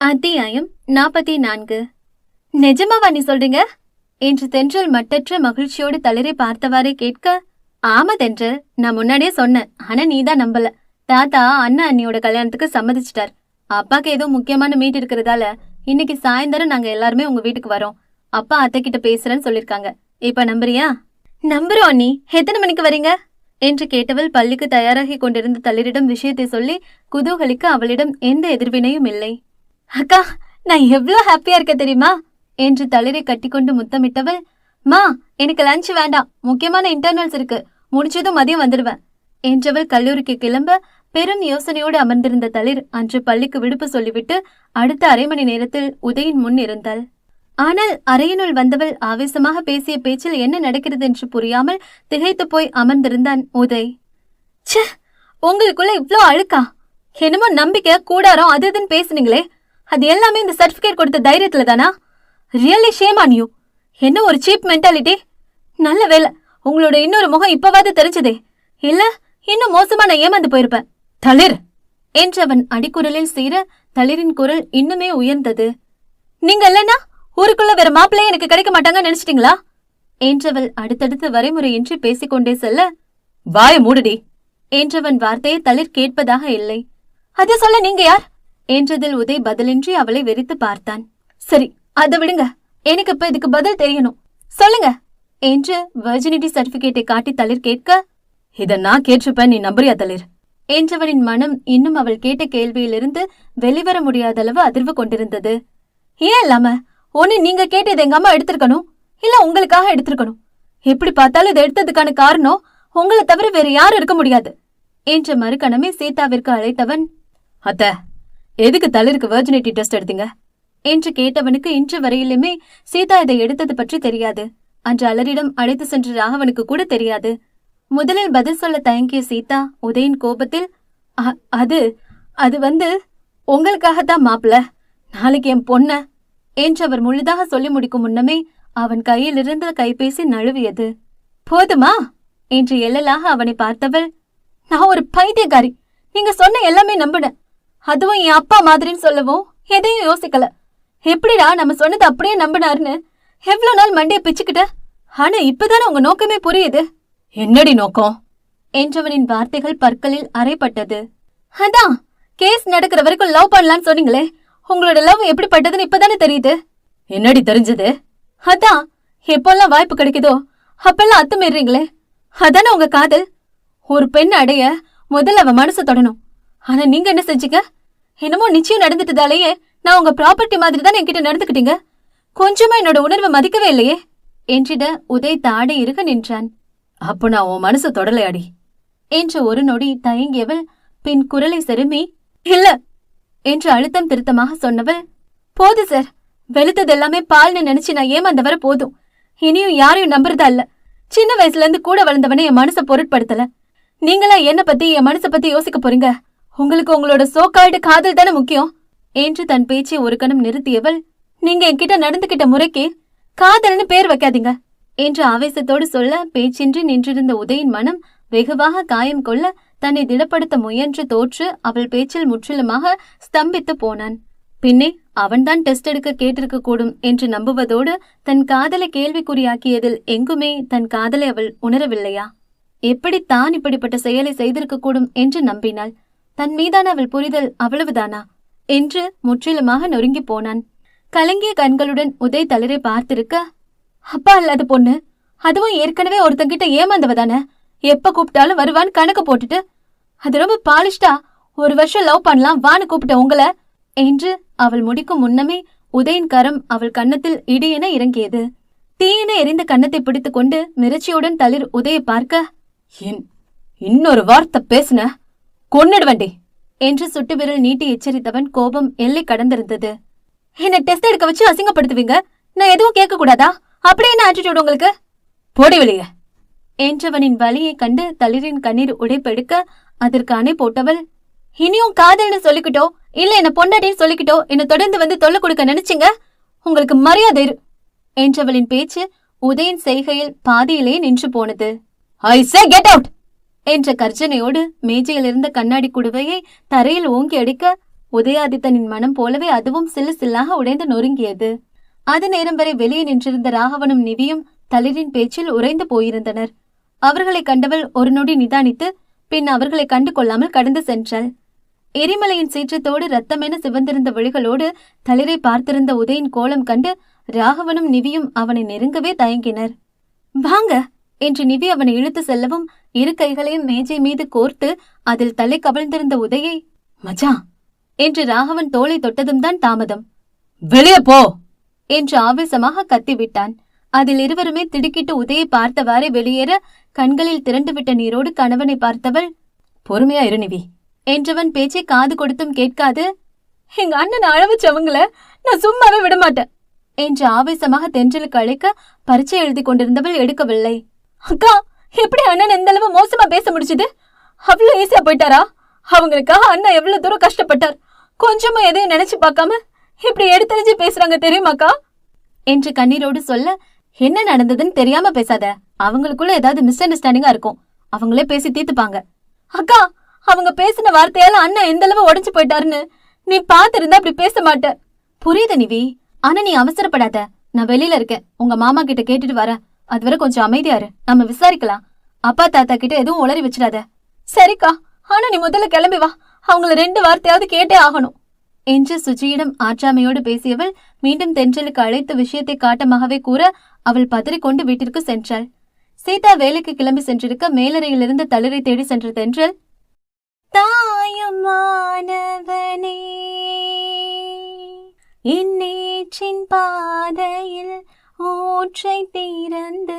அத்தியாயம் நாற்பத்தி நான்கு நிஜமாவா நீ சொல்றீங்க? என்று தென்றல் மட்டற்ற மகிழ்ச்சியோடு தளிரை பார்த்தவாறே கேட்க ஆமா தென்றல் நான் முன்னாடியே சொன்னேன். ஆனா நீ தான் நம்பல. தாத்தா அண்ணா அண்ணியோட கல்யாணத்துக்கு சம்மதிச்சிட்டார். அப்பாக்கு ஏதோ முக்கியமான மீட் இருக்கிறதால இன்னைக்கு சாயந்தரம் நாங்க எல்லாருமே உங்க வீட்டுக்கு வரோம். அப்பா அத்தை கிட்ட பேசுறேன்னு சொல்லிருக்காங்க. இப்ப நம்புறியா? நம்புறோம் அண்ணி. எத்தனை மணிக்கு வரீங்க? என்று கேட்டவள் பள்ளிக்கு தயாராகி கொண்டிருந்த தளிரிடம் விஷயத்தை சொல்லி குதூகலிக்க அவளிடம் எந்த எதிர்வினையும் இல்லை. அக்கா நான் எவ்வளோ ஹாப்பியா இருக்க தெரியுமா? என்று தளிரை கட்டிக்கொண்டு முத்தமிட்டவள் மா எனக்கு லஞ்ச் வேண்டாம். முக்கியமான இன்டர்னல்ஸ் இருக்கு. முடிச்சதும் மதியம் வந்துடுவேன் என்றவள் கல்லூரிக்கு கிளம்ப பெரும் யோசனையோடு அமர்ந்திருந்த தளிர் அன்று பள்ளிக்கு விடுப்பு சொல்லிவிட்டு அடுத்த அரை மணி நேரத்தில் உதயின் முன் இருந்தாள். ஆனால் அறையினுள் வந்தவள் ஆவேசமாக பேசிய பேச்சில் என்ன நடக்கிறது என்று புரியாமல் திகைத்து போய் அமர்ந்திருந்தான் உதய். ச்சே உங்களுக்குள்ள இவ்ளோ அழுக்கா? என்னமோ நம்பிக்கை கூடாரம் அது இதுன்னு பேசுனீங்களே. அது எல்லாமே இந்த சர்டிபிகேட் கொடுத்த தைரியத்துல தானா? ரியலி ஷேம் ஆன் யூ என்ன ஒரு சீப் மென்டாலிட்டி நல்ல வேலை. உங்களோட இன்னொரு முகம் இப்பவாது தெரிஞ்சதே. இல்ல இன்னும் மோசமா நான் ஏமாந்து போயிருப்பேன். தளிர்! என்றவன் அடிக்குரலில் சீர தளிரின் குரல் இன்னுமே உயர்ந்தது. நீங்க இல்லைன்னா ஊருக்குள்ள வேற மாப்பிள்ளையே எனக்கு கிடைக்க மாட்டாங்கன்னு நினைச்சிட்டீங்களா? என்றவள் அடுத்தடுத்து வரைமுறையின்றி பேசிக்கொண்டே செல்ல வாய மூடுடி. என்றவன் வார்த்தையை தளிர் கேட்பதாக இல்லை. அதை சொல்ல நீங்க யார்? என்றதில் உதய் பதிலின்றி அவளை வெறித்து பார்த்தான். சரி அதை விடுங்க. எனக்கு இப்ப இதுக்கு பதில் தெரியணும். சொல்லுங்க. என்று வெர்ஜினிட்டி சர்டிபிகேட்டை காட்டி தளிர் கேட்க இத நான் கேட்டிருப்பேன் நீ நம்புறியா தளிர்? என்றவனின் மனம் இன்னும் அவள் கேட்ட கேள்வியிலிருந்து வெளிவர முடியாத அளவு அதிர்வு கொண்டிருந்தது. ஏன் இல்லாம? ஒன்னு நீங்க கேட்டு இதை எங்க அம்மா எடுத்திருக்கணும்? இல்ல உங்களுக்காக எடுத்திருக்கணும்? எப்படி பார்த்தாலும் இதை எடுத்ததுக்கான காரணம் உங்களை தவிர வேற யாரும் இருக்க முடியாது. என்ற மறுகணமே சீதாவிற்கு அழைத்தவன் அத்த எதுக்கு தளிருக்கு வெர்ஜினிட்டி டெஸ்ட் எடுத்தீங்க? என்று கேட்டவனுக்கு இன்று வரையிலுமே சீதா இதை எடுத்தது பற்றி தெரியாது. அன்று அலரிடம் அழைத்து சென்ற ராகவனுக்கு கூட தெரியாது. முதலில் பதில் சொல்ல தயங்கிய சீதா உதயின் கோபத்தில் அது அது வந்து உங்களுக்காகத்தான் மாப்பிள. நாளைக்கு என் பொண்ண. என்று அவர் முழுதாக சொல்லி முடிக்கும் முன்னமே அவன் கையில் இருந்த கைபேசி நழுவியது. போதுமா? என்று எள்ளலாக அவனை பார்த்தவள் நான் ஒரு பைத்தியக்காரி. நீங்க சொன்ன எல்லாமே நம்பினேன் அதுவும் என் அப்பா மாதிரின்னு சொல்லவும் எதையும் யோசிக்கல. எப்படிடா நம்ம சொன்னது அப்படியே நம்பினாருன்னு எவ்வளவு நாள் மண்டைய பிச்சுக்கிட்ட? ஆனா இப்பதானே உங்க நோக்கமே புரியுது? என்னடி நோக்கம்? என்றவனின் வார்த்தைகள் பற்களில் அறைப்பட்டது. அதான் கேஸ் நடக்கிற வரைக்கும் லவ் பண்ணலாம்னு சொன்னீங்களே உங்களோட லவ் எப்படிப்பட்டதுன்னு இப்பதானே தெரியுது? என்னடி தெரிஞ்சது? அதான் எப்பெல்லாம் வாய்ப்பு கிடைக்குதோ அப்பெல்லாம் அத்துமீறீங்களே. அதானே உங்க காதல்? ஒரு பெண் அடைய முதல்ல அவ மனசு தொடணும். ஆனா நீங்க என்ன செஞ்சீங்க? என்னமோ நிச்சயம் நடந்துட்டதாலேயே நான் உங்க ப்ராப்பர்ட்டி மாதிரி தான் என்கிட்ட நடந்துக்கிட்டீங்க. கொஞ்சமா என்னோட உணர்வை மதிக்கவே இல்லையே. என்றிட உதய் தாடை இருக்க நின்றான். அப்போ நான் உன் மனசு தொடலையாடி. என்று ஒரு நொடி தயங்கியவள் பின் குரலை செருமி இல்ல என்று அழுத்தம் திருத்தமாக சொன்னவள் போது சார் வெளுத்தது எல்லாமே பால்னு நினைச்சு நான் ஏமாந்த வர போதும். இனியும் யாரையும் நம்புறதா இல்ல. சின்ன வயசுல இருந்து கூட வளர்ந்தவனே என் மனசை பொருட்படுத்தல. நீங்களா என்ன பத்தி என் மனசை பத்தி யோசிக்க போறீங்க? உங்களுக்கு உங்களோட சோக்காய்டு காதல் தானே முக்கியம்? என்று தன் பேச்சை ஒரு கணம் நிறுத்தியவள் நீங்க என்கிட்ட நடந்துகிட்ட முறைக்கு காதல்னு பேர் வைக்காதீங்க என்று ஆவேசத்தோடு சொல்ல பேச்சின்றி நின்றிருந்த உதயின் மனம் வெகுவாக காயம் கொள்ள தன்னை திடப்படுத்த முயன்று தோற்று அவள் பேச்சில் முற்றிலுமாக ஸ்தம்பித்து போனான். பின்னே அவன்தான் டெஸ்ட் எடுக்க கேட்டிருக்க கூடும் என்று நம்புவதோடு தன் காதலை கேள்விக்குறியாக்கியதில் எங்குமே தன் காதலை அவள் உணரவில்லையா? எப்படி தான் இப்படிப்பட்ட செயலை செய்திருக்க கூடும்? என்று நம்பினாள். தன் மீதான அவள் புரிதல் அவ்வளவுதானா? என்று முற்றிலுமாக நொறுங்கி போனான். கலங்கிய கண்களுடன் உதய் தளரை பார்த்திருக்க அப்பா இல்லாத பொண்ணு அதுவும் ஏற்கனவே ஒருத்தங்கிட்ட ஏமாந்தவ தானே எப்ப கூப்பிட்டாலும் வருவான்னு கணக்கு போட்டுட்டு அது ரொம்ப பாலிஷ்டா ஒரு வருஷம் லவ் பண்ணலாம் வான்னு கூப்பிட்ட உங்கள? என்று அவள் முடிக்கும் முன்னமே உதயின் கரம் அவள் கன்னத்தில் இடியென இறங்கியது. தீயென எரிந்த கன்னத்தை பிடித்துக்கொண்டு மிரட்சியுடன் தளிர் உதயை பார்க்க "இன்- இன்னொரு வார்த்தை பேசுன? கொன்னிடுவண்டி. என்று சுட்டு விரல் நீட்டி எச்சரித்தவன் கோபம் எல்லை கடந்திருந்தது. என்ன டெஸ்ட் எடுக்க வச்சு அசிங்கப்படுத்துவீங்க? நான் எதுவும் கேட்க கூடாதா அப்படியே என்ன ஆட்டிடியூட் உங்களுக்கு? போடி வெளியே. என்றவனின் வலியை கண்டு தளிரின் கண்ணீர் உடைப்பெடுக்க அதற்கு அணை போட்டவள் இனியும் காதல்னு சொல்லிக்கிட்டோ? இல்ல என்ன பொண்டாட்டின்னு சொல்லிக்கிட்டோ? என்ன தொடர்ந்து வந்து தொல்லை கொடுக்க நினைச்சிங்க? உங்களுக்கு மரியாதை இரு. என்றவளின் பேச்சு உதயன் செய்கையில் பாதியிலே நின்று போனது. ஐ சே கெட் அவுட் என்ற கர்ஜனையோடு மேஜையில் இருந்த கண்ணாடி குடுவையை தரையில் ஓங்கி அடிக்க உதயாதித்தனின் மனம் போலவே அதுவும் சில்லு சில்லாக உடைந்து நொறுங்கியது. அது நேரம் வரை வெளியே நின்றிருந்த ராகவனும் நிவியும் தளிரின் பேச்சில் உறைந்து போயிருந்தனர். அவர்களை கண்டவள் ஒரு நொடி நிதானித்து பின் அவர்களை கண்டு கொள்ளாமல் கடந்து சென்றாள். எரிமலையின் சீற்றத்தோடு ரத்தமென சிவந்திருந்த விழிகளோடு தளிரை பார்த்திருந்த உதயின் கோலம் கண்டு ராகவனும் நிவியும் அவனை நெருங்கவே தயங்கினர். வாங்க! என்று நிவி அவனை இழுத்து செல்லவும் இரு கைகளையும் மேஜை மீது கோர்த்து அதில் தலை கவிழ்ந்திருந்த உதையை மஜா! என்று ராகவன் தோலை தொட்டதும் தான் தாமதம். வெளியே போ! என்று ஆவேசமாக கத்திவிட்டான். அதில் இருவருமே திடுக்கிட்டு உதையை பார்த்தவாறே வெளியேற கண்களில் திரண்டுவிட்ட நீரோடு கணவனை பார்த்தவள் பொறுமையா இருநிவி என்றவன் பேச்சை காது கொடுத்தும் கேட்காது எங்க அண்ணன் அழவச்சவங்கள நான் சும்மாவே விடமாட்டேன்! என்று ஆவேசமாக தென்றலுக்கு அழைக்க பரீட்சை எழுதி கொண்டிருந்தவள் எடுக்கவில்லை. அக்கா எப்படி அண்ணன் எந்த அளவு மோசமா பேச முடிச்சது? அவ்வளவு ஈஸியா போயிட்டாரா? அவங்களுக்காக அண்ணன் எவ்வளவு தூரம் கஷ்டப்பட்டார்? கொஞ்சமா எதையும் நினைச்சு பார்க்காம இப்படி எடுத்தறிஞ்சு பேசுறாங்க தெரியுமாக்கா? என்று கண்ணீரோடு சொல்ல என்ன நடந்ததுன்னு தெரியாம பேசாத. அவங்களுக்குள்ள ஏதாவது மிஸ் அண்டர்ஸ்டாண்டிங்கா இருக்கும். அவங்களே பேசி தீர்த்துப்பாங்க. அக்கா அவங்க பேசின வார்த்தையால அண்ணன் எந்த அளவு உடைஞ்சு போயிட்டாருன்னு நீ பாத்திருந்தா அப்படி பேச மாட்ட. புரியுது நிவி. ஆனா நீ அவசரப்படாத. நான் வெளியில இருக்கேன். உங்க மாமா கிட்ட கேட்டுட்டு வரேன். அதுவரை கொஞ்சம் அமைதியாரு நம்ம விசாரிக்கலாம். அப்பா தாத்தா கிட்ட எதுவும் உளறி வச்சிடாத. சரிக்கா ஆனா நீ முதல்ல கிளம்பி வா. அவங்கள ரெண்டு வார்த்தையாவது கேட்டே ஆகணும். என்று சுஜியிடம் ஆற்றாமையோடு பேசியவள் மீண்டும் தென்றலுக்கு அழைத்த விஷயத்தை காட்டமாகவே கூற அவள் பதறிக்கொண்டு வீட்டிற்கு சென்றாள். சீதா வேலைக்கு கிளம்பி சென்றிருக்க மேலறையிலிருந்து தளிரை தேடி சென்ற தென்றல் தாயமானவனே இந்நேற்றின் பாதையில் ஊற்றை திறந்து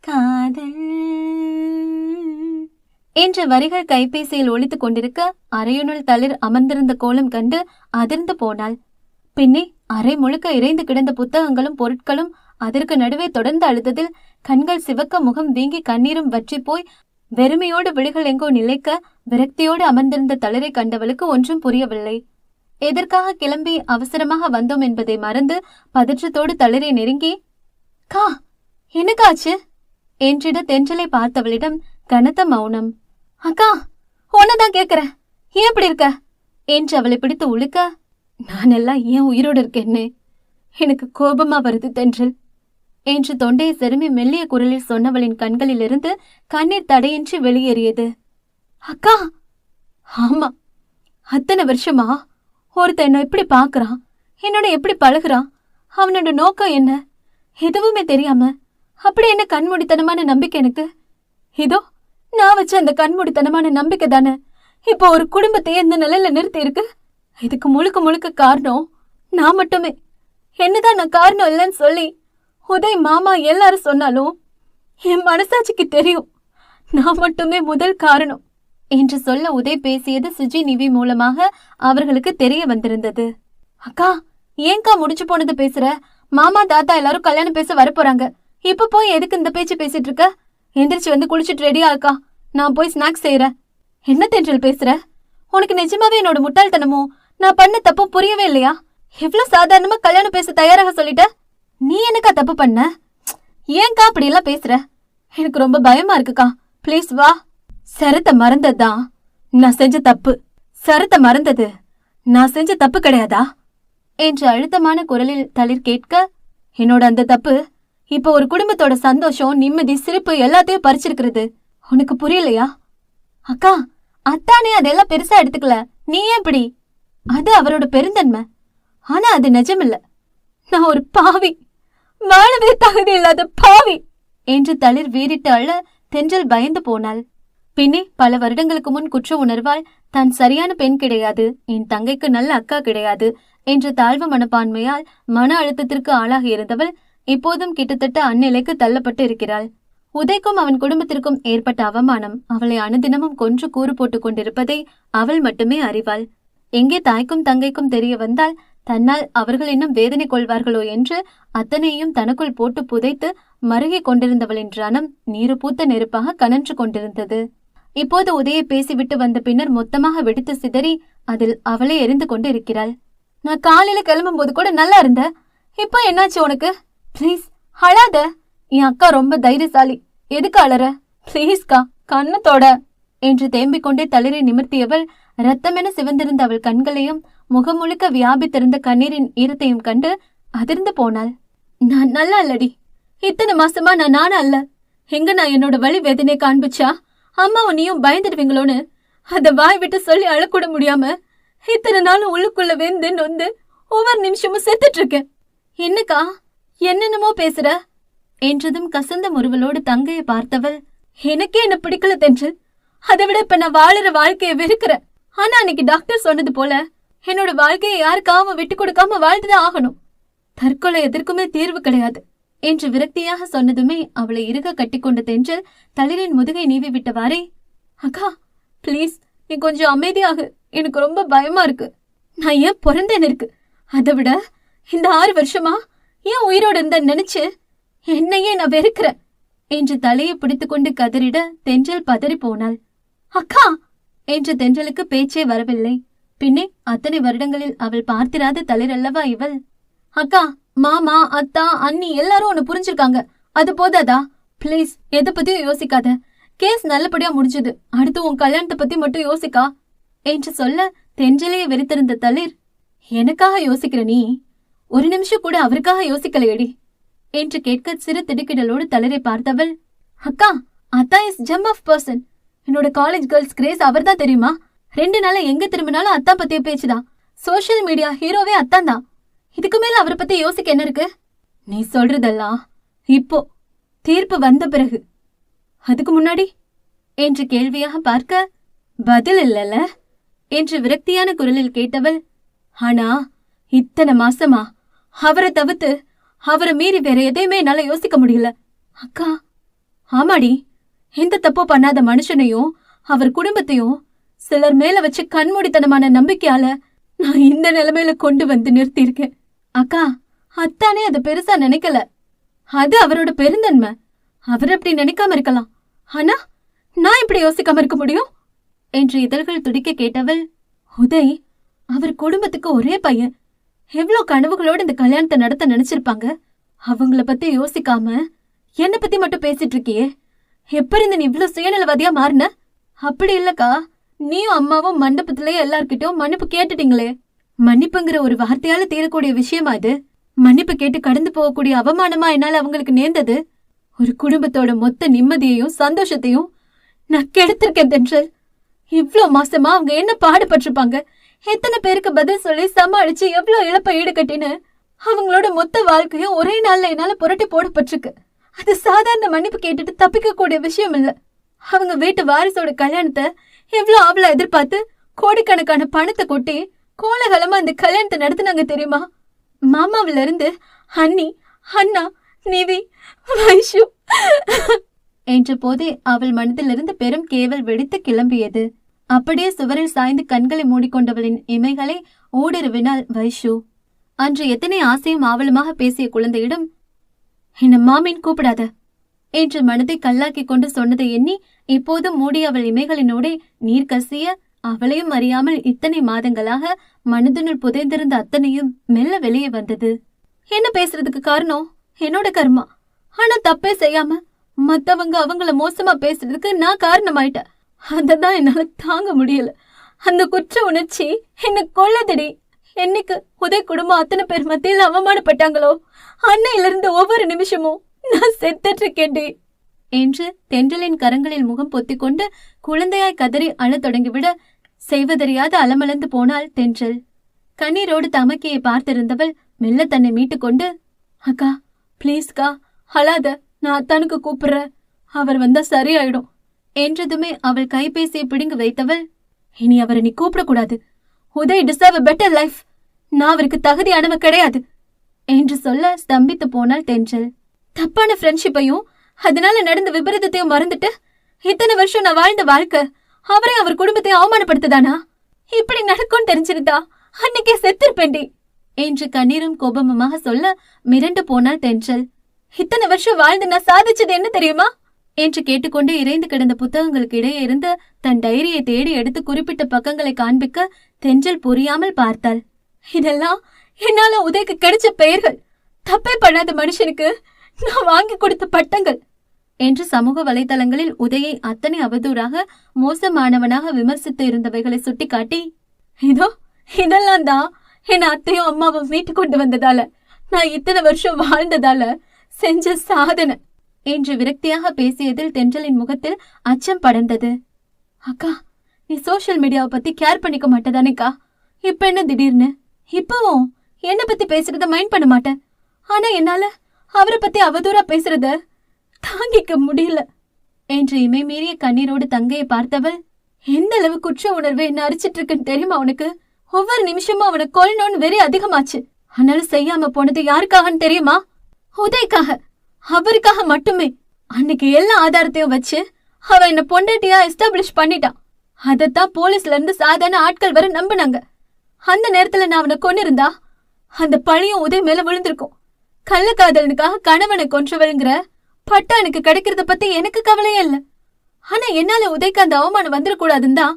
காதல். என்ற வரிகள் கைபேசியில் ஒழித்துக் கொண்டிருக்க அறையுனுள் தளிர் அமர்ந்திருந்த கோலம் கண்டு அதிர்ந்து போனாள். பின்னே அறை முழுக்க இறைந்து கிடந்த புத்தகங்களும் பொருட்களும் அதற்கு நடுவே தொடர்ந்து அழுததில் கண்கள் சிவக்க முகம் வீங்கி கண்ணீரும் வற்றிப் போய் வெறுமையோடு விழிகள் எங்கோ நிலைக்க விரக்தியோடு அமர்ந்திருந்த தளிரை கண்டவளுக்கு ஒன்றும் புரியவில்லை. எதற்காக கிளம்பி அவசரமாக வந்தோம் என்பதை மறந்து பதற்றத்தோடு தளரை நெருங்கி கா எனக்காச்சு என்றிட தென்றலை பார்த்தவளிடம் கனத்த மௌனம் அக்கா உன்னதான் கேக்குறேன் ஏன் இப்படி இருக்க? என்று அவளை பிடித்து உழுக்க நான் எல்லாம் ஏன் உயிரோடு இருக்கேன்னு? எனக்கு கோபமா வருது தென்றல் என்று தொண்டையை செருமி மெல்லிய குரலில் சொன்னவளின் கண்களிலிருந்து கண்ணீர் தடையின்றி வெளியேறியது அக்கா ஆமா அத்தனை வருஷமா ஒருத்தன் என்ன எப்படி பார்க்குறான் என்னோட எப்படி பழகுறான்? அவனோட நோக்கம் என்ன? எதுவுமே தெரியாம அப்படி என்ன கண்மூடித்தனமான நம்பிக்கை எனக்கு? இதோ நான் வச்ச அந்த கண்மூடித்தனமான நம்பிக்கை தானே இப்போ ஒரு குடும்பத்தை எந்த நிலையில நிறுத்தி இருக்கு இதுக்கு முழுக்க முழுக்க காரணம் நான் மட்டுமே. என்னதான் நான் காரணம் இல்லைன்னு சொல்லி உதய் மாமா எல்லாரும் சொன்னாலும் என் மனசாட்சிக்கு தெரியும். நான் மட்டுமே முதல் காரணம். என்று சொல்ல உதய் பேசியது சுஜி நிவி மூலமாக அவர்களுக்கு தெரிய வந்திருந்தது. அக்கா ஏங்கா முடிச்சு போனது பேசுற? மாமா தாத்தா எல்லாரும் கல்யாணம் பேச வரப்போறாங்க இப்ப போய் எதுக்கு இந்த பேச்சு பேசிட்டு இருக்க? எந்திரிச்சு வந்து குளிச்சுட்டு ரெடியா இருக்கா? நான் போய் ஸ்நாக்ஸ் செய்யறேன் என்ன தென்றல் பேசுற? உனக்கு நிஜமாவே என்னோட முட்டாள்தனமோ? நான் பண்ண தப்பு புரியவே இல்லையா? இவ்வளவு சாதாரணமா கல்யாணம் பேச தயாராக சொல்லிட்ட? நீ எனக்கா தப்பு பண்ண? ஏன்க்கா அப்படி எல்லாம் பேசுற? எனக்கு ரொம்ப பயமா இருக்குக்கா. ப்ளீஸ் வா. சரத்தை மறந்ததுதான் நான் செஞ்ச தப்பு. சரத்தை மறந்தது. நான் செஞ்ச தப்பு கிடையாதா? என்று அழுத்தமான குரலில் தளிர் கேட்க என்னோட அந்த தப்பு இப்போ ஒரு குடும்பத்தோட சந்தோஷம் நிம்மதி சிரிப்பு எல்லாத்தையும் பறிச்சிருக்கிறது. உனக்கு புரியலையா? அக்கா அத்தானே அதெல்லாம் பெருசா எடுத்துக்கல. நீ ஏன் இப்படி? அது அவரோட பெருந்தன்மை. ஆனா அது நிஜமில்ல. நான் ஒரு பாவி. வாழவே தகுதி இல்லாத பாவி. என்று தளிர் வீறிட்டு அழ தென்றல் பயந்து போனாள். பின்னே பல வருடங்களுக்கு முன் குற்ற உணர்வால் தான் சரியான பெண் கிடையாது என் தங்கைக்கு நல்ல அக்கா கிடையாது என்ற தாழ்வு மனப்பான்மையால் மன அழுத்தத்திற்கு ஆளாகி இருந்தவள் இப்போதும் கிட்டத்தட்ட அந்நிலைக்கு தள்ளப்பட்டு இருக்கிறாள். உதைக்கும் அவன் குடும்பத்திற்கும் ஏற்பட்ட அவமானம் அவளை அனுதினமும் கொன்று கூறு போட்டுக் கொண்டிருப்பதை அவள் மட்டுமே அறிவாள். எங்கே தாய்க்கும் தங்கைக்கும் தெரிய வந்தால் தன்னால் அவர்கள் இன்னும் வேதனை கொள்வார்களோ என்று அத்தனையும் தனக்குள் போட்டு புதைத்து மருகிக் கொண்டிருந்தவளின் ரணம் நீரு பூத்த நெருப்பாக கனன்று கொண்டிருந்தது. இப்போது உதயை பேசிவிட்டு வந்த பின்னர் மொத்தமாக வெடித்து சிதறி அதில் அவளே எரிந்து கொண்டு இருக்கிறாள் நான் காலையில கிளம்பும் போது கூட நல்லா இருந்த. இப்போ என்னாச்சு உனக்கு? ப்ளீஸ் அழாத. என் அக்கா ரொம்ப தைரியசாலி. எதுக்கு அழற? ப்ளீஸ்க்கா கண்ணத்தோட என்று தேம்பிக் கொண்டே தளிரை நிமிர்த்தியவள் ரத்தமென சிவந்திருந்த அவள் கண்களையும் முகம் முழுக்க வியாபித்திருந்த கண்ணீரின் ஈரத்தையும் கண்டு அதிர்ந்து போனாள். நான் நல்லா இல்லடி. இத்தனை மாசமா நான் நானும் அல்ல. எங்க நான் என்னோட வழி வேதனை காண்பிச்சா? அம்மா உன்னையும் பயந்துடுவீங்களோன்னு அத வாய் விட்டு சொல்லி அழக்கூட முடியாம இத்தனை நாளும் உள்ளுக்குள்ள வெந்து நொந்து ஒவ்வொரு நிமிஷமும் செத்துட்டு இருக்கேன் என்னக்கா என்னென்னமோ பேசுற? என்றதும் கசந்த முருவலோடு தங்கையை பார்த்தவள் எனக்கே என்ன பிடிக்கல தென்றல். அதை விட இப்ப நான் வாழுற வாழ்க்கையை வெறுக்கிறேன் ஆனா அன்னைக்கு டாக்டர் சொன்னது போல என்னோட வாழ்க்கையை யாருக்காவும் விட்டு கொடுக்காம வாழ்ந்துதான் ஆகணும். தற்கொலை எதற்குமே தீர்வு கிடையாது. என்று விரக்தியாக சொன்னதுமே அவளை இறுக கட்டிக்கொண்ட தென்றல் தளிரின் முதுகை நீவி விட்டவாறே அக்கா ப்ளீஸ் நீ கொஞ்சம் அமைதியாகு. எனக்கு ரொம்ப பயமா இருக்கு. நான் ஏன் பிறந்தேன் இருக்கு அதை விட இந்த ஆறு வருஷமா ஏன் உயிரோட இருந்த நினைச்சு என்னையே நான் வெறுக்கிறேன் என்று தலையை பிடித்துக்கொண்டு கதறிட தென்றல் பதறி போனாள். அக்கா! என்று தென்றலுக்கு பேச்சே வரவில்லை. பின்னே அத்தனை வருடங்களில் அவள் பார்த்திராத தளிரல்லவா இவள்? அக்கா மாமா அத்தா அண்ணி எல்லாரும் ஒன்னு புரிஞ்சிருக்காங்க. அது போதாதா? ப்ளீஸ் எதை பத்தியும் யோசிக்காத. கேஸ் நல்லபடியா முடிஞ்சது. அடுத்து உன் கல்யாணத்தை பத்தி மட்டும் யோசிக்கா. என்று சொல்ல தென்றலையே வெறித்திருந்த தளிர். எனக்காக யோசிக்கிற நீ? ஒரு நிமிஷம் கூட அவருக்காக யோசிக்கலையடி. என்று கேட்க சிறு திடுக்கிடலோடு தளரை பார்த்தவள் அக்கா அத்தா இஸ் ஜம் ஆஃப் பர்சன் என்னோட காலேஜ் கேர்ள்ஸ் கிரேஸ் அவர் தான் தெரியுமா? ரெண்டு நாளா எங்க திரும்பினாலும் அத்தா பத்திய பேச்சுதான். சோஷியல் மீடியா ஹீரோவே அத்தான் தான் இதுக்கு மேல அவரை பத்தி யோசிக்க என்ன இருக்கு? நீ சொல்றதெல்லாம் இப்போ தீர்ப்பு வந்த பிறகு. அதுக்கு முன்னாடி என்று கேள்வியாக பார்க்க பதில் இல்லல என்று விரக்தியான குரலில் கேட்டவள் ஆனா இத்தனை மாசமா அவரை தவிர்த்து அவரை மீறி வேற எதையுமே என்னால யோசிக்க முடியல. அக்கா ஆமாடி. எந்த தப்போ பண்ணாத மனுஷனையும் அவர் குடும்பத்தையும் சிலர் மேல வச்சு கண்மூடித்தனமான நம்பிக்கையால நான் இந்த நிலைமையில கொண்டு வந்து நிறுத்தியிருக்கேன். அக்கா அத்தானே அதை பெருசா நினைக்கல. அது அவரோட பெருந்தன்மை. அவர் அப்படி நினைக்காம இருக்கலாம். ஆனா நான் இப்படி யோசிக்காம இருக்க முடியும்? என்று இதழ்கள் துடிக்க கேட்டவள் உதய் அவர் குடும்பத்துக்கு ஒரே பையன். எவ்வளோ கனவுகளோட இந்த கல்யாணத்தை நடத்த நினைச்சிருப்பாங்க? அவங்கள பத்தி யோசிக்காம என்ன பத்தி மட்டும் பேசிட்டு இருக்கியே? எப்ப இருந்து நீ இவ்ளோ சுயநலவாதியா மாறின? அப்படி இல்லக்கா. நீயும் அம்மாவும் மண்டபத்திலேயே எல்லார்கிட்டயும் மன்னிப்பு கேட்டுட்டீங்களே. மன்னிப்புங்கிற ஒரு வார்த்தையால தீரக்கூடிய விஷயமா இது மன்னிப்பு கேட்டு கடந்து போகக்கூடிய அவமானமா என்னால அவங்களுக்கு நேர்ந்தது? ஒரு குடும்பத்தோட மொத்த நிம்மதியையும் சந்தோஷத்தையும் நான் கெடுத்திருக்கேன் தென்றல். இவ்வளோ மாசமா அவங்க என்ன பாடுபட்டிருப்பாங்க? எத்தனை பேருக்கு பதில் சொல்லி சமாளிச்சு எவ்வளவு இழப்பை ஈடுகட்டின்னு? அவங்களோட மொத்த வாழ்க்கையும் ஒரே நாள்ல என்னால புரட்டி போடப்பட்டிருக்கு. அது சாதாரண மன்னிப்பு கேட்டுட்டு தப்பிக்க கூடிய விஷயம் இல்ல. அவங்க வீட்டு வாரிசோட கல்யாணத்தை எவ்வளவு ஆவலா எதிர்பார்த்து கோடிக்கணக்கான பணத்தை கொட்டி கோலகலமா அந்த கல்யாணத்தை நடத்துனாங்க தெரியுமா? மாமாவில இருந்து அண்ணி அண்ணா நிவி வைஷு என்ற போதே அவள் மனதிலிருந்து பெரும் கேவல் வெடித்து கிளம்பியது. அப்படியே சுவரில் சாய்ந்து கண்களை மூடிக்கொண்டவளின் இமைகளை ஊடுருவினாள் வைஷு. அன்று எத்தனை ஆசையும் ஆவலமாக பேசிய குழந்தையிடம் என்ன மாமின் கூப்பிடாத என்று மனதை கல்லாக்கிக் கொண்டு சொன்னதை எண்ணி இப்போது மூடி அவள் இமைகளினோடே நீர் கசிய அவளையும் அறியாமல் இத்தனை மாதங்களாக மனதினுள் புதைந்திருந்த அத்தனையும் மெல்ல வெளியே வந்தது. என்ன பேசுறதுக்கு காரணம்? என்னோட கர்மா. ஆனா தப்பே செய்யாம மத்தவங்க அவங்கள மோசமா பேசுறதுக்கு நான் காரணமாயிட்டேன். அததான் என்னால தாங்க முடியல. அந்த குற்ற உணர்ச்சி என்ன கொள்ளதடி என்னைக்கு உதய குடும்பம் அத்தனை பேர் மத்தியில் அவமானப்பட்டாங்களோ அன்னையில இருந்து ஒவ்வொரு நிமிஷமும் நான் செத்துட்டு இருக்கேன்டி என்று தென்றலின் கரங்களில் முகம் பொத்திக்கொண்டு குழந்தையாய் கதறி அழத் தொடங்கிவிட செய்வதறியாது அலமலந்து போனாள் தென்றல். கண்ணீரோடு தமக்கையை பார்த்திருந்தவள் மெல்ல தன்னை மீட்டுக்கொண்டு அக்கா ப்ளீஸ்க்கா அழாத நான் அத்தானுக்கு கூப்பிடுறேன். அவர் வந்தா சரியாயிடும். என்றதுமே அவள் கைபேசியை பிடுங்கி வைத்தவள் இனி அவரை நீ கூப்பிடக்கூடாது. உதய் டிசர்வ் பெட்டர் லைஃப் நான் அவருக்கு தகுதியானவ கிடையாது. என்று சொல்ல ஸ்தம்பித்து போனாள் தென்றல். தப்பான ஃப்ரெண்ட்ஷிப்பையும் அதனால நடந்த விபரீதத்தையும் மறந்துட்டு இத்தனை வருஷம் நான் வாழ்ந்த வாழ்க்கை அவரை அவர் குடும்பத்தை அவமானப்படுத்துதானா? இப்படி நடக்கும் தெரிஞ்சிருந்தா அன்னைக்கே செத்திருப்பேண்டி என்று கண்ணீரும் கோபமுமாக சொல்ல மிரண்டு போனாள் தென்றல். இத்தனை வருஷம் வாழ்ந்து நான் சாதிச்சது என்ன தெரியுமா? என்று கேட்டுக்கொண்டு இறைந்து கிடந்த புத்தகங்களுக்கு இடையே இருந்து தன் டைரியை தேடி எடுத்து குறிப்பிட்ட பக்கங்களை காண்பிக்க தென்றல் புரியாமல் பார்த்தாள். இதெல்லாம் என்னால உதயக்கு கிடைச்ச பெயர்கள். தப்பே பண்ணாத மனுஷனுக்கு நான் வாங்கி கொடுத்த பட்டங்கள். என்று சமூக வலைதளங்களில் உதயை அத்தனை அவதூறாக மோசமானவனாக விமர்சித்து இருந்தவைகளை சுட்டிக்காட்டி இதோ இதெல்லாம் தான் என் அத்தையும் அம்மாவும் மீட்டு கொண்டு வந்ததால. நான் இத்தனை வருஷம் வாழ்ந்ததால செஞ்ச சாதனை. என்று விரக்தியாக பேசியதில் தென்றலின் முகத்தில் அச்சம் படர்ந்தது. அக்கா நீ சோஷியல் மீடியாவை பத்தி கேர் பண்ணிக்க மாட்டேதானேக்கா இப்ப என்ன திடீர்னு? இப்பவும் என்ன பத்தி பேசுறத மைண்ட் பண்ண மாட்டேன். ஆனா என்னால அவரை பத்தி அவதூறா பேசுறத தாங்கிக்க முடியல. என்று இமை மீறிய கண்ணீரோடு தங்கையை பார்த்தவள் எந்த அளவு குற்ற உணர்வு என்ன அரிச்சிட்டு இருக்குன்னு தெரியுமா உனக்கு? ஒவ்வொரு நிமிஷமும் அவனை கொல்லணும்னு வெறி அதிகமாச்சு. ஆனாலும் செய்யாம போனது யாருக்காகன்னு தெரியுமா? உதய்க்காக. அவருக்காக மட்டுமே. அன்னைக்கு எல்லா ஆதாரத்தையும் வச்சு அவன் என்ன பொண்டாட்டியா எஸ்டாப்ளிஷ் பண்ணிட்டான். அதைத்தான் போலீஸ்ல இருந்து சாதாரண ஆட்கள் வர நம்பினாங்க. அந்த நேரத்துல நான் அவனை கொண்டிருந்தா அந்த பழியும் உதய் மேல விழுந்திருக்கும். கள்ளக்காதலனுக்காக கணவனை கொன்றவளுங்கிற பட்டா எனக்கு கிடைக்கிறத பத்தி எனக்கு கவலையே இல்ல. ஆனா என்னால உதய்க்கு அந்த அவமானம் வந்துடக்கூடாதுன்னு தான்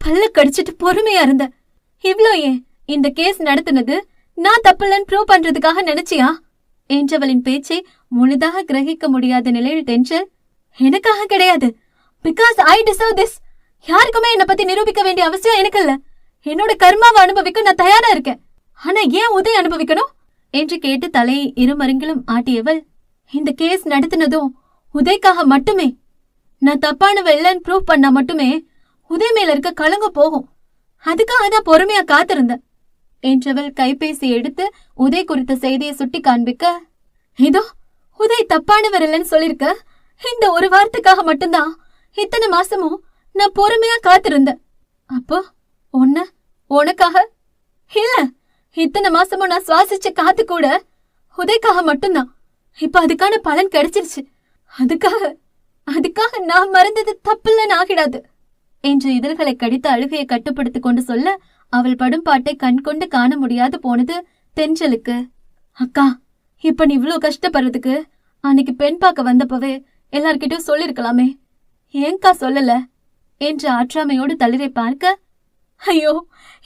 பல்ல கடிச்சிட்டு பொறுமையா இருந்த இவ்ளோ ஏன்? இந்த கேஸ் நடத்துனது நான் தப்பில்லன்னு ப்ரூவ் பண்றதுக்காக நினைச்சியா? என்றவளின் பேச்சை முழுதாக கிரகிக்க முடியாத நிலையில் டென்ஷன் எனக்காக கிடையாது. பிகாஸ் ஐ டிசர்வ் திஸ் யாருக்குமே என்னை பத்தி நிரூபிக்க வேண்டிய அவசியம் எனக்கு இல்ல என்னோட கர்மாவை அனுபவிக்க நான் தயாரா இருக்கேன். ஆனா ஏன் உதய் அனுபவிக்கணும்? என்று கேட்டு தலையை இருமருங்கிலும் ஆட்டியவள் இந்த கேஸ் நடத்தினதும் உதய்க்காக மட்டுமே. நான் தப்பானவ இல்லைன்னு ப்ரூவ் பண்ணா மட்டுமே உதய் மேல இருக்க கலங்க போகும். அதுக்காக தான் பொறுமையா காத்திருந்தேன். என்றவள் கைபேசி எடுத்து உதய் குறித்த செய்தியை சுட்டி காண்பிக்க இதோ உதய் தப்பானவர் இல்லைன்னு சொல்லிருக்க இந்த ஒரு வாரத்துக்காக மட்டும்தான் இத்தனை மாசமும் நான் பொறுமையா காத்திருந்தேன். அப்போ ஒன்ன உனக்காக இல்ல இத்தனை மாசமும் நான் சுவாசிச்ச காத்து கூட உதய்க்காக மட்டும்தான். இப்ப அதுக்கான பலன் கிடைச்சிருச்சு. அதுக்காக அதுக்காக நான் மறந்தது தப்பில்லன்னு ஆகிடாது. என்று இதழ்களை கடித்து அழுகையை கட்டுப்படுத்தி கொண்டு சொல்ல அவள் படும் பாட்டை கண் கொண்டு காண முடியாது போனது தென்றலுக்கு. அக்கா இப்ப நீ இவ்வளோ கஷ்டப்படுறதுக்கு அன்னைக்கு பெண் பார்க்க வந்தப்பவே எல்லார்கிட்டயும் சொல்லிருக்கலாமே. ஏங்கா சொல்லல? என்று ஆற்றாமையோடு தளிரை பார்க்க ஐயோ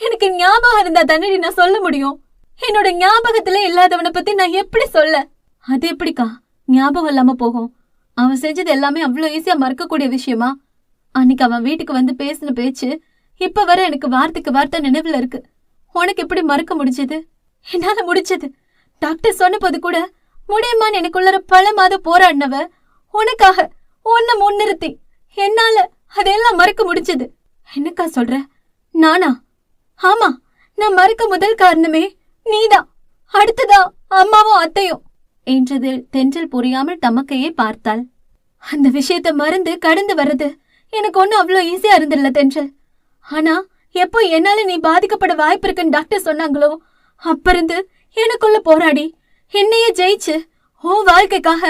எனக்கு ஞாபகம் இருந்தா தானே நான் சொல்ல முடியும்? என்னோட ஞாபகத்துல இல்லாதவனை பத்தி நான் எப்படி சொல்ல? அது எப்படிக்கா? ஞாபகம் இல்லாம போகும். அவன் செஞ்சது எல்லாமே அவ்வளோ ஈஸியா மறக்கக்கூடிய விஷயமா? அன்னைக்கு அவன் வீட்டுக்கு வந்து பேசின பேச்சு இப்ப வர எனக்கு வார்த்தைக்கு வார்த்தை நினைவுல இருக்கு. உனக்கு எப்படி மறக்க முடிஞ்சது? என்னால முடிச்சது டாக்டர் சொன்னபோது கூட முடியுமான்னு எனக்குள்ளர பல மாதம் போராடினவ உனக்காக உன்னை முன்னிறுத்தி என்னால அதெல்லாம் மறக்க முடிஞ்சது. என்னக்கா சொல்ற? நானா? ஆமா நான் மறக்க முதல் காரணமே நீதான். அடுத்ததா அம்மாவும் அத்தையும். என்றதில் தென்றல் புரியாமல் தமக்கையே பார்த்தாள். அந்த விஷயத்த மறந்து கடந்து வர்றது எனக்கு ஒன்றும் அவ்வளோ ஈஸியா இருந்தில்ல தென்றல். ஆனா எப்போ என்னால நீ பாதிக்கப்பட வாய்ப்பு இருக்குன்னு டாக்டர் சொன்னாங்களோ அப்பிருந்து எனக்குள்ள போராடி என்னையே ஜெயிச்சு ஓ வாழ்க்கைக்காக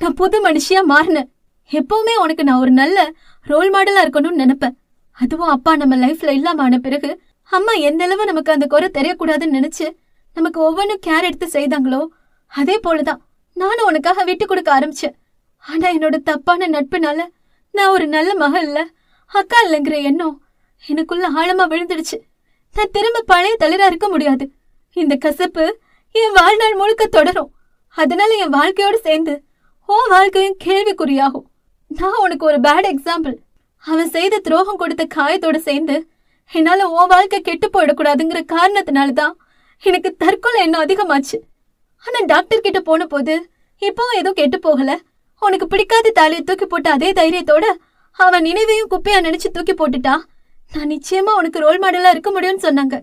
நான் புது மனுஷியா மாறினேன். எப்பவுமே உனக்கு நான் ஒரு நல்ல ரோல் மாடலா இருக்கணும்னு நினைப்பேன். அதுவும் அப்பா நம்ம லைஃப்ல இல்லாம ஆன பிறகு அம்மா எந்த அளவு நமக்கு அந்த குறை தெரியக்கூடாதுன்னு நினைச்சு நமக்கு ஒவ்வொன்றும் கேர் எடுத்து செய்தாங்களோ அதே போலதான் நானும் உனக்காக விட்டு கொடுக்க ஆரம்பிச்சேன். ஆனா என்னோட தப்பான நட்புனால நான் ஒரு நல்ல மகள் இல்ல. அக்கா இல்லைங்கிற எண்ணம் எனக்குள்ள ஆழமா விழுந்துடுச்சு. நான் திரும்ப பழைய தளிரா இருக்க முடியாது. இந்த கசப்பு என் வாழ்நாள் முழுக்க தொடரும். அதனால என் வாழ்க்கையோடு சேர்ந்து உன் வாழ்க்கையும் கேள்விக்குறியாகும். நான் உனக்கு ஒரு பேட் எக்ஸாம்பிள் அவன் செய்த துரோகம் கொடுத்த காயத்தோட சேர்ந்து என்னால உன் வாழ்க்கை கெட்டு போயிடக்கூடாதுங்கிற காரணத்தினால தான் எனக்கு தற்கொலை எண்ணம் அதிகமாச்சு. ஆனா டாக்டர் கிட்ட போன போது இப்பவும் எதுவும் கெட்டு போகல. உனக்கு பிடிக்காத தாலியை தூக்கி போட்ட அதே தைரியத்தோட அவன் நினைவையும் குப்பையா நினைச்சு தூக்கி போட்டுட்டா? நான் நிச்சயமா உனக்கு ரோல் மாடலா இருக்க முடியும்னு சொன்னாங்க.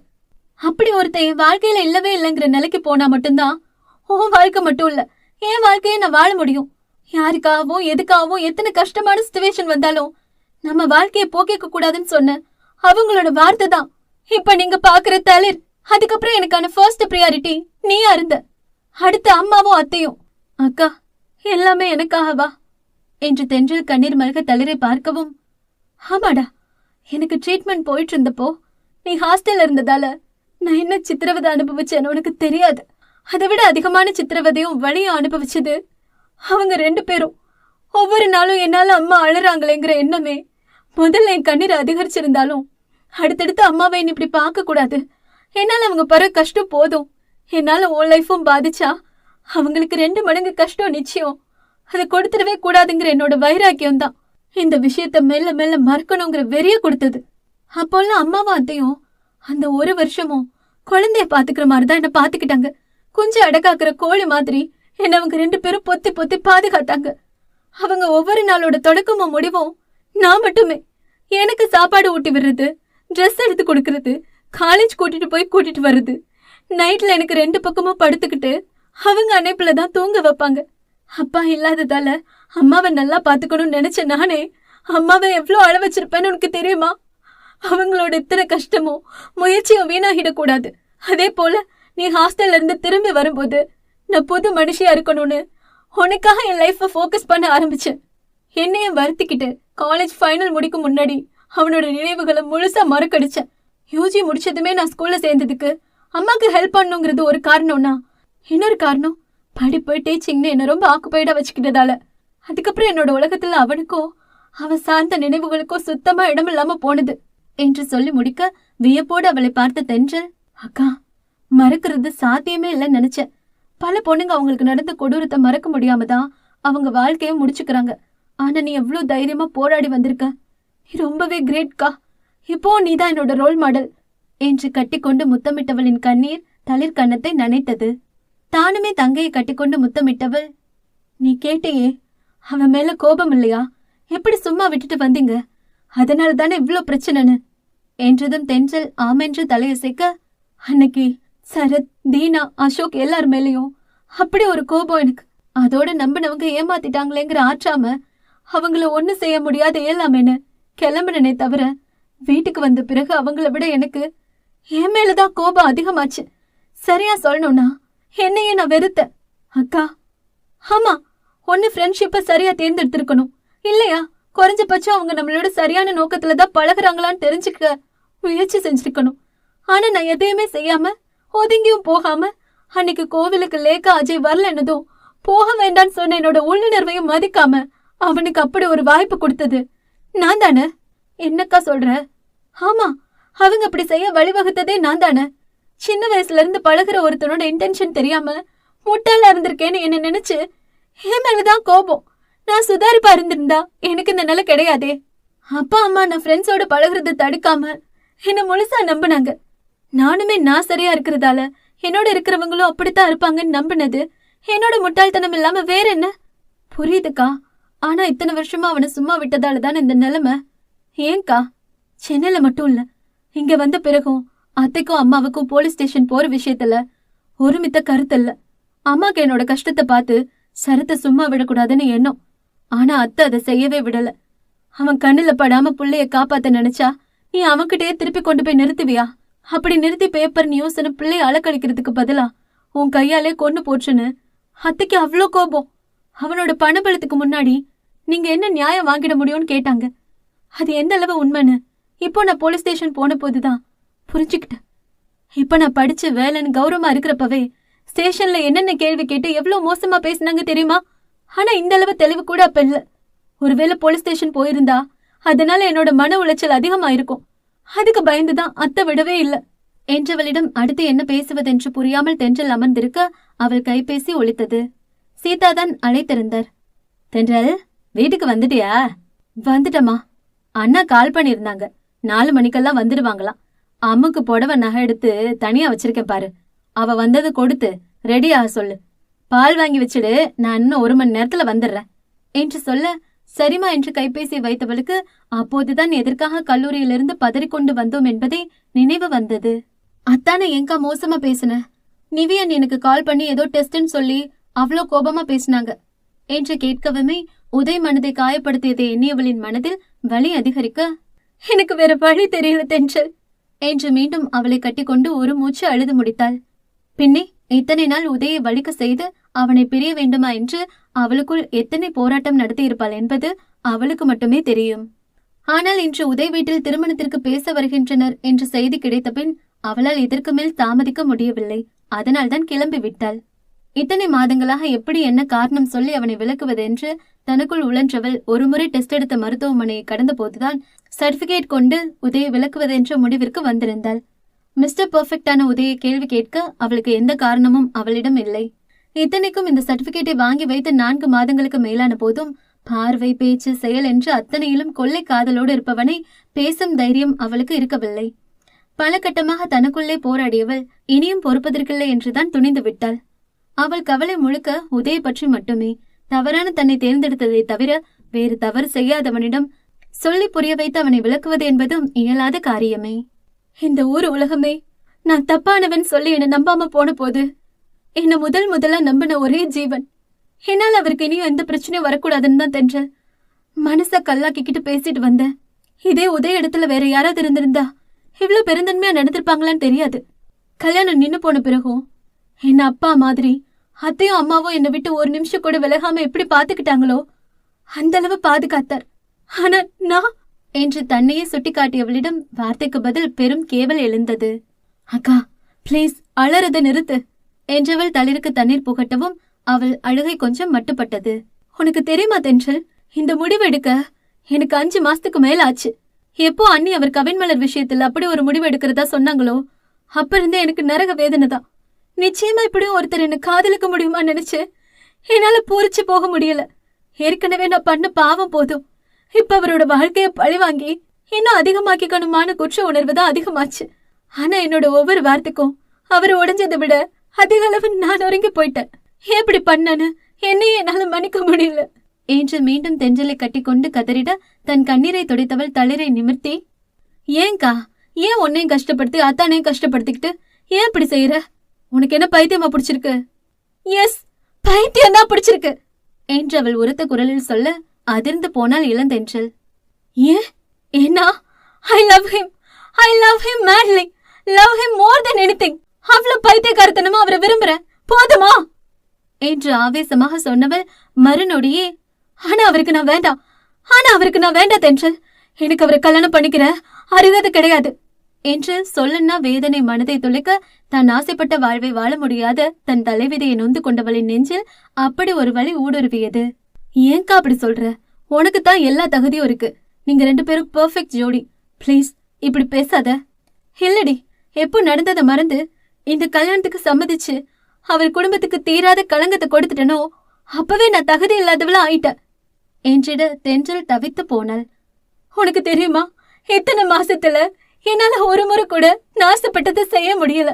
அப்படி ஒருத்தன் என் வாழ்க்கையில இல்லவே இல்லைங்கிற நிலைக்கு போனா மட்டும்தான் உன் வாழ்க்கை மட்டும் இல்ல என் வாழ்க்கையை நான் வாழ முடியும். யாருக்காகவும் எதுக்காகவும் எத்தனை கஷ்டமான சுச்சுவேஷன் வந்தாலும் நம்ம வாழ்க்கையை போக்கிக்க கூடாதுன்னு சொன்ன அவங்களோட வார்த்தை தான். இப்ப நீங்க பாக்குற தளிர் அதுக்கப்புறம் எனக்கான ஃபர்ஸ்ட் ப்ரியாரிட்டி நீயா இருந்த. அடுத்து அம்மாவும் அத்தையும். அக்கா எல்லாமே எனக்காகவா என்று தென்றல் கண்ணீர் மல்க தளிரை பார்க்கவும் ஆமாடா எனக்கு ட்ரீட்மெண்ட் போயிட்டு இருந்தப்போ நீ ஹாஸ்டல்ல இருந்ததால நான் என்ன சித்திரவதை அனுபவிச்சேன்னு உனக்கு தெரியாது. அதை விட அதிகமான சித்திரவதையும் வழியும் அனுபவிச்சது அவங்க ரெண்டு பேரும். ஒவ்வொரு நாளும் என்னால அம்மா அழுறாங்களேங்கிற எண்ணமே முதல்ல என் கண்ணீர் அதிகரிச்சிருந்தாலும் அடுத்தடுத்து அம்மாவை நீ இப்படி பார்க்க கூடாது என்னால அவங்க படுற கஷ்டம் போதும். என்னால உன் லைஃபும் பாதிச்சா? அவங்களுக்கு ரெண்டு மடங்கு கஷ்டம் நிச்சயம். அதை கொடுத்துடவே கூடாதுங்கிற என்னோட வைராக்கியம் தான். இந்த விஷயத்த மெல்ல மெல்ல மறக்கணுங்கிற வெறிய கொடுத்தது. அப்போல்லாம் அம்மாவும் அத்தையும் அந்த ஒரு வருஷமும் குழந்தைய பாத்துக்கிற மாதிரி தான் என்ன பாத்துக்கிட்டாங்க குஞ்சு அடக்காக்குற கோழி மாதிரி என்ன அவங்க ரெண்டு பேரும் பொத்தி பொத்தி பாதுகாத்தாங்க. அவங்க ஒவ்வொரு நாளோட தொடக்கமும் முடிவும் நான் மட்டுமே. எனக்கு சாப்பாடு ஊட்டி விடுறது ட்ரெஸ் எடுத்து கொடுக்கறது காலேஜ் கூட்டிட்டு போய் கூட்டிட்டு வர்றது. நைட்ல எனக்கு ரெண்டு பக்கமும் படுத்துக்கிட்டு அவங்க அணைப்புல தான் தூங்க வைப்பாங்க. அப்பா இல்லாததால அம்மாவை நல்லா பாத்துக்கணும்னு நினைச்ச நானே அம்மாவை எவ்வளோ அழ வச்சிருப்பேன்னு உனக்கு தெரியுமா? அவங்களோட இத்தனை கஷ்டமும் முயற்சியும் வீணாகிடக்கூடாது. அதே போல நீ ஹாஸ்டல்ல இருந்து திரும்பி வரும்போது நான் புது மனுஷியா இருக்கணும்னு உனக்காக என் லைஃப்பை ஃபோக்கஸ் பண்ண ஆரம்பிச்சேன். என்னைய வருத்திக்கிட்டு காலேஜ் ஃபைனல் முடிக்கும் முன்னாடி அவனோட நினைவுகளை முழுசா மறக்கடிச்சேன். யூஜி முடிச்சதுமே நான் ஸ்கூல்ல சேர்ந்ததுக்கு அம்மாக்கு ஹெல்ப் பண்ணுங்கிறது ஒரு காரணம்னா இன்னொரு காரணம் படிப்பு டீச்சிங்னு என்ன ரொம்ப ஆக்குப்பைடா வச்சுக்கிட்டதால. அதுக்கப்புறம் என்னோட உலகத்துல அவனுக்கோ அவன் சார்ந்த நினைவுகளுக்கோ சுத்தமா இடம் இல்லாம போனது என்று சொல்லி முடிக்க வியப்போடு அவளை பார்த்த தென்றல் அக்கா மறக்கிறது சாத்தியமே இல்லைன்னு நினைச்சேன். பல பொண்ணுங்க அவங்களுக்கு நடந்த கொடூரத்தை மறக்க முடியாம தான் அவங்க வாழ்க்கையை முடிச்சுக்கிறாங்க. ஆனா நீ எவ்வளவு தைரியமா போராடி வந்திருக்க. நீ ரொம்பவே கிரேட்கா இப்போ நீதான் என்னோட ரோல் மாடல் என்று கட்டிக்கொண்டு முத்தமிட்டவளின் கண்ணீர் தளிர் கன்னத்தை நனைத்தது. தானுமே தங்கையை கட்டிக்கொண்டு முத்தமிட்டவள். நீ கேட்டையே அவன் மேல கோபம் இல்லையா? எப்படி சும்மா விட்டுட்டு வந்தீங்க? அதனால தானே இவ்ளோ பிரச்சனைன்னு? என்றதும் தென்றல் ஆமென்று தலையசைக்க அன்னைக்கு சரத் தீனா அசோக் எல்லார் மேலயும் அப்படி ஒரு கோபம் எனக்கு. அதோட நம்பினவங்க ஏமாத்திட்டாங்களேங்கிற ஆற்றாம அவங்கள ஒண்ணு செய்ய முடியாத இயலாமேன்னு கிளம்பினனே தவிர வீட்டுக்கு வந்த பிறகு அவங்கள விட எனக்கு என் மேலதான் கோபம் அதிகமாச்சு. சரியா சொல்லணும்னா என்னையே நான் வெறுத்தேன். அக்கா ஆமா ஒன்னு ஃப்ரெண்ட்ஷிப்பை சரியா தேர்ந்தெடுத்திருக்கணும். இல்லையா குறைஞ்சபட்சம் அவங்க நம்மளோட சரியான நோக்கத்துல தான் பழகுறாங்களான்னு தெரிஞ்சுக்க முயற்சி செஞ்சிருக்கணும். ஆனா நான் எதையுமே செய்யாம ஒதுங்கியும் போகாம அன்னைக்கு கோவிலுக்கு லேக்கா அஜய் வரலன்னதும் போக வேண்டான்னு சொன்ன என்னோட உள்ளுணர்வையும் மதிக்காம அவனுக்கு அப்படி ஒரு வாய்ப்பு கொடுத்தது. நான் தானே? என்னக்கா சொல்ற? ஆமா அவங்க அப்படி செய்ய வழிவகுத்ததே நான் தானே சின்ன வயசுல இருந்து பழகுற ஒருத்தனோட இன்டென்ஷன் தெரியாம முட்டாளா இருந்திருக்கேன்னு என்ன நினைச்சு என் மேலதான் கோபம். நான் சுதாரிப்பா இருந்திருந்தா எனக்கு இந்த நிலை கிடையாதே. அப்பா அம்மா நான் ஃப்ரெண்ட்ஸோட பழகுறத தடுக்காம என்ன முழுசா நம்பினாங்க. நானுமே நான் சரியா இருக்கிறதால என்னோட இருக்கிறவங்களும் அப்படித்தான் இருப்பாங்கன்னு நம்பினது என்னோட முட்டாள்தனம் இல்லாம வேற என்ன? புரியுதுக்கா? ஆனா இத்தனை வருஷமா அவனை சும்மா விட்டதால தான் இந்த நிலைமை? ஏன்க்கா சென்னையில மட்டும் இல்ல இங்க வந்த பிறகும் அத்தைக்கும் அம்மாவுக்கும் போலீஸ் ஸ்டேஷன் போற விஷயத்துல ஒருமித்த கருத்து இல்ல. அம்மாக்கு என்னோட கஷ்டத்தை பார்த்து சரத்தை சும்மா விடக்கூடாதுன்னு எண்ணம். ஆனா அத்தை அதை செய்யவே விடல. அவன் கண்ணுல படாம புள்ளைய காப்பாத்த நினைச்சா நீ அவன்கிட்டயே திருப்பி கொண்டு போய் நிறுத்துவியா? அப்படி நிறுத்தி பேப்பர் நியூஸ்னு பிள்ளைய அலக்கழிக்கிறதுக்கு பதிலா உன் கையாலே கொண்டு போச்சுன்னு அத்தைக்கு அவ்வளோ கோபம். அவனோட பணபலத்துக்கு முன்னாடி நீங்க என்ன நியாயம் வாங்கிட முடியும்னு கேட்டாங்க. அது எந்த அளவு உண்மைன்னு இப்போ நான் போலீஸ் ஸ்டேஷன் போன போதுதான். புரிஞ்சுக்கிட்டேன். இப்போ நான் படிச்ச வேலைன்னு கௌரவமா இருக்கிறப்பவே ஸ்டேஷன்ல என்னென்ன கேள்வி கேட்டு எவ்வளவு மோசமா பேசினாங்க தெரியுமா? ஆனா இந்த அளவு தெளிவு கூட அப்ப இல்ல. ஒருவேளை போலீஸ் ஸ்டேஷன் போயிருந்தா அதனால என்னோட மன உளைச்சல் அதிகமா இருக்கும் அதுக்கு பயந்துதான் அத்தை விடவே இல்ல. என்றவளிடம் அடுத்து என்ன பேசுவதென்று புரியாமல் தென்றல் அமர்ந்திருக்க அவள் கைபேசி ஒழித்தது. சீதா தான் அழைத்திருந்தார். தென்றல் வீட்டுக்கு வந்துட்டியா? வந்துட்டமா அண்ணா கால் பண்ணியிருந்தாங்க. நாலு மணிக்கெல்லாம் வந்துடுவாங்களாம் அம்முக்கு புடவை நகை எடுத்து தனியா வச்சிருக்கேன் பாரு. அவ வந்தது கொடுத்து ரெடி ஆக சொல்லு. பால் வாங்கி வச்சுடு நான் இன்னும் ஒரு மணி நேரத்துல வந்துடுறேன். என்று சொல்ல சரிமா என்று கைபேசி வைத்தவளுக்கு அப்போதுதான் எதற்காக கல்லூரியிலிருந்து பதறிக்கொண்டு வந்தோம் என்பதே நினைவு வந்தது. அத்தானே எங்கா மோசமா பேசுன? நிவியன் எனக்கு கால் பண்ணி ஏதோ டெஸ்ட்னு சொல்லி அவ்வளோ கோபமா பேசினாங்க. என்று கேட்கவுமே உதய் மனதை காயப்படுத்தியதை எண்ணியவளின் மனதில் வலி அதிகரிக்க எனக்கு வேற வழி தெரியல தென்றல். என்று மீண்டும் அவளை கட்டிக்கொண்டு ஒரு மூச்சு அழுது முடித்தாள். பின்னே இத்தனை நாள் உதயை வலிக்க செய்து அவனை பிரிய வேண்டுமா என்று அவளுக்குள் எத்தனை போராட்டம் நடத்தியிருப்பாள் என்பது அவளுக்கு மட்டுமே தெரியும். ஆனால் இன்று உதய் வீட்டில் திருமணத்திற்கு பேச வருகின்றனர் என்ற செய்தி கிடைத்தபின் அவளால் இதற்கு மேல் தாமதிக்க முடியவில்லை. அதனால்தான் கிளம்பி விட்டாள். இத்தனை மாதங்களாக எப்படி என்ன காரணம் சொல்லி அவனை விளக்குவதென்று தனக்குள் உழன்றவள் ஒருமுறை டெஸ்ட் எடுத்த மருத்துவமனையை கடந்த போதுதான் சர்டிபிகேட் கொண்டு உதயை விளக்குவதென்ற முடிவிற்கு வந்திருந்தாள். மிஸ்டர் பெர்ஃபெக்டான உதயை கேள்வி கேட்க அவளுக்கு எந்த காரணமும் அவளிடம் இல்லை. இத்தனைக்கும் இந்த சர்டிபிகேட்டை வாங்கி வைத்து நான்கு மாதங்களுக்கு மேலான போதும் பார்வை பேச்சு செயல் என்று அத்தனையிலும் கொள்ளை காதலோடு இருப்பவனை பேசும் தைரியம் அவளுக்கு இருக்கவில்லை. பல கட்டமாக தனக்குள்ளே போராடியவள் இனியும் பொறுப்பதற்கில்லை என்றுதான் துணிந்து விட்டாள். அவள் கவலை முழுக்க உதய பற்றி மட்டுமே. தவறான தன்னை தேர்ந்தெடுத்ததை தவிர வேறு தவறு செய்யாதவனிடம் சொல்லி புரிய வைத்து அவனை விளக்குவது என்பதும் இயலாத காரியமே. இந்த ஊர் உலகமே நான் தப்பானவன் சொல்லி என்னை நம்பாம போன போது என்ன முதல் முதலா நம்பின ஒரே ஜீவன். என்னால் அவருக்கு இனியும் எந்த பிரச்சனையும் வரக்கூடாதுன்னு தான் தென்ற மனச கல்லாக்கிக்கிட்டு பேசிட்டு வந்தேன் இதே உதய இடத்துல வேற யாராவது இருந்திருந்தா இவ்வளவு பெருந்தன்மையா நடந்திருப்பாங்களான்னு தெரியாது. கல்யாணம் நின்னு போன பிறகும் என்ன அப்பா மாதிரி அத்தையும் அம்மாவும் என்னை விட்டு ஒரு நிமிஷம் கூட விலகாம எப்படி பாத்துக்கிட்டாங்களோ? அந்த அளவு பாதுகாத்தார். ஆனா நான் என்று தன்னையே சுட்டிக்காட்டியவளிடம் வார்த்தைக்கு பதில் பெரும் கேவல் எழுந்தது. அக்கா ப்ளீஸ் அலறத நிறுத்து என்றவள் தளிருக்கு தண்ணீர் புகட்டவும் அவள் அழுகை கொஞ்சம் மட்டுப்பட்டது. உனக்கு தெரியுமா தென்றல்? இந்த முடிவெடுக்க எனக்கு அஞ்சு மாசத்துக்கு மேல ஆச்சு எப்போ அண்ணி அவர் கவின்மலர் விஷயத்துல அப்படி ஒரு முடிவு எடுக்கிறதா சொன்னாங்களோ அப்ப இருந்தே எனக்கு நரக வேதனை தான் நிச்சயமா இப்படியும் ஒருத்தர் என்ன காதலிக்க முடியுமா நினைச்சு? என்னால பூரிச்சு போக முடியல. ஏற்கனவே நான் பண்ண பாவம் போதும். இப்ப அவரோட வாழ்க்கைய பழி வாங்கி இன்னும் அதிகமாக்கிக்கணுமான குற்ற உணர்வு தான் அதிகமாச்சு. ஆனா என்னோட ஒவ்வொரு வார்த்தைக்கும் அவர் உடைஞ்சதை விட அதிக அளவு நான் ஒருங்கி போயிட்டேன். எப்படி பண்ணனு என்னையே என்னால மன்னிக்க முடியல. என்று மீண்டும் தென்றலை கட்டிக்கொண்டு கதறிட தன் கண்ணீரை துடைத்தவள் தளிரை நிமிர்த்தி ஏங்கா ஏன் உன்னையும் கஷ்டப்படுத்தி அத்தானையும் கஷ்டப்படுத்திக்கிட்டு ஏன் இப்படி செய்யற உனக்கு என்ன பைத்தியமா பிடிச்சிருக்கு? எஸ் பைத்தியம் தான் பிடிச்சிருக்கு. என்று அவள் உரத்த குரலில் சொல்ல அதிர்ந்து போனால் இளந்தென்றல். ஏன்? ஏன்னா I love him I love him madly love him more then anything அவ்வளவு பைத்தியக்காரத்தனமா அவரை விரும்புறேன் போதுமா? என்று ஆவேசமாக சொன்னவள் மறுநொடியே ஆனா அவருக்கு நான் வேண்டாம். ஆனா அவருக்கு நான் வேண்டாம் தென்றல். எனக்கு அவரை கல்யாணம் பண்ணிக்கிற அருகது கிடையாது. என்று சொல்லன்னா வேதனை மனதை துளைக்க தான் ஆசைப்பட்ட வாழ்வை வாழ முடியாத. தன் தலைவிதையை நொந்து கொண்டவளின் நெஞ்சில் அப்படி ஒரு வழி ஊடுருவியது. ஏங்கா அப்படி சொல்ற? உனக்கு தான் எல்லா தகுதியும் இருக்கு. நீங்க ரெண்டு பேரும் பெர்ஃபெக்ட் ஜோடி. ப்ளீஸ் இப்படி பேசாத. இல்லடி எப்போ நடந்ததை மறந்து இந்த கல்யாணத்துக்கு சம்மதிச்சு அவர் குடும்பத்துக்கு தீராத களங்கத்தை கொடுத்துட்டனோ அப்பவே நான் தகுதி இல்லாதவளா ஆயிட்டேன். என்றிட தென்றல் தவித்து போனாள். உனக்கு தெரியுமா இத்தனை மாசத்துல என்னால ஒரு முறை கூட நாசப்பட்டதை செய்ய முடியல.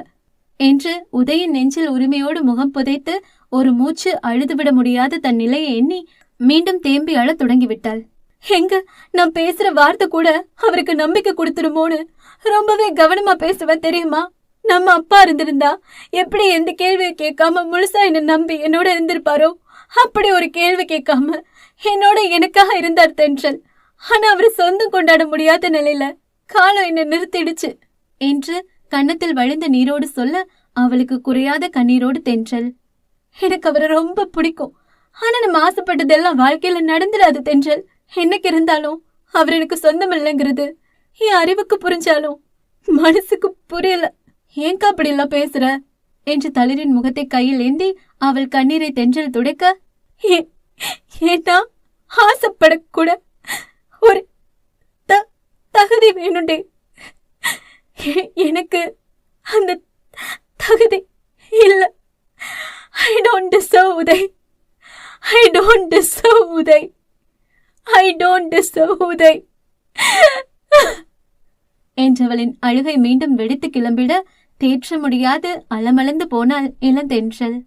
என்று உதயன் நெஞ்சில் உரிமையோடு முகம் புதைத்து ஒரு மூச்சு அழுதுவிட முடியாத தன் நிலையை எண்ணி மீண்டும் தேம்பி அழத் தொடங்கிவிட்டாள். எங்க? நான் பேசுற வார்த்தை கூட அவருக்கு நம்பிக்கை கொடுத்துருமோன்னு ரொம்பவே கவனமா பேசுவேன் தெரியுமா? நம்ம அப்பா இருந்திருந்தா எப்படி எந்த கேள்வியை கேட்காம முழுசா என்ன நம்பி என்னோட இருந்திருப்பாரோ? அப்படி ஒரு கேள்வி கேட்காம என்னோட எனக்காக இருந்தார் தென்றல். ஆனா அவர் சொந்தம் கொண்டாட முடியாத நிலையில காலம் என்ன நிறுத்திடுச்சு என்று கன்னத்தில் வழிந்த நீரோடு சொல்ல அவளுக்கு குறையாத கண்ணீரோடு தென்றல். எனக்கு அவரை ரொம்ப பிடிக்கும். ஆனா நம்ம ஆசைப்பட்டதெல்லாம் வாழ்க்கையில நடந்துடாது தென்றல். என்னைக்கு இருந்தாலும் அவர் எனக்கு சொந்தம் இல்லைங்கிறது என் அறிவுக்கு புரிஞ்சாலும் மனசுக்கு புரியல. ஏங்கா அப்படி எல்லாம் பேசுற? என்று தளிரின் முகத்தை கையில் ஏந்தி அவள் கண்ணீரை தென்றல் துடைக்க "ஏ- ஏன்னா ஆசைப்படக்கூட ஒரு த தகுதி வேணுண்டே. எனக்கு அந்த தகுதி இல்லை. I don't deserve Uday I don't deserve Uday I don't deserve Uday என்றவளின் அழுகை மீண்டும் வெடித்து கிளம்பிட தேற்ற முடியாது. அலமளந்து போனால் இளந்தென்றல்.